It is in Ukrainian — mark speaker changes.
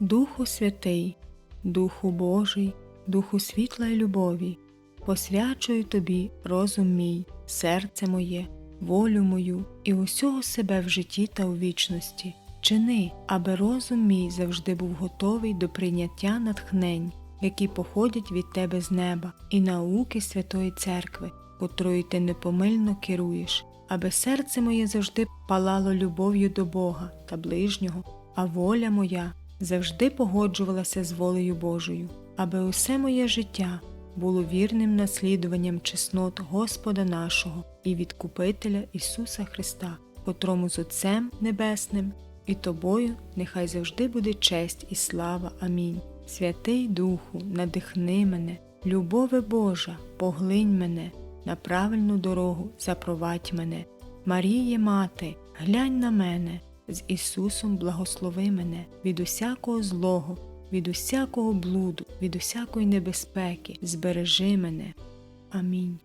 Speaker 1: Духу Святий, Духу Божий, Духу світла й любові, посвячую тобі розум мій, серце моє, волю мою і усього себе в житті та у вічності. Чини, аби розум мій завжди був готовий до прийняття натхнень, які походять від тебе з неба, і науки Святої Церкви, котрою ти непомильно керуєш, аби серце моє завжди палало любов'ю до Бога та ближнього, а воля моя завжди погоджувалася з волею Божою, аби усе моє життя було вірним наслідуванням чеснот Господа нашого і Відкупителя Ісуса Христа, котрому з Отцем Небесним і тобою нехай завжди буде честь і слава. Амінь. Святий Духу, надихни мене, любове Божа, поглинь мене, на правильну дорогу запровадь мене. Маріє Мати, глянь на мене, з Ісусом благослови мене від усякого злого, від усякого блуду, від усякої небезпеки, збережи мене. Амінь.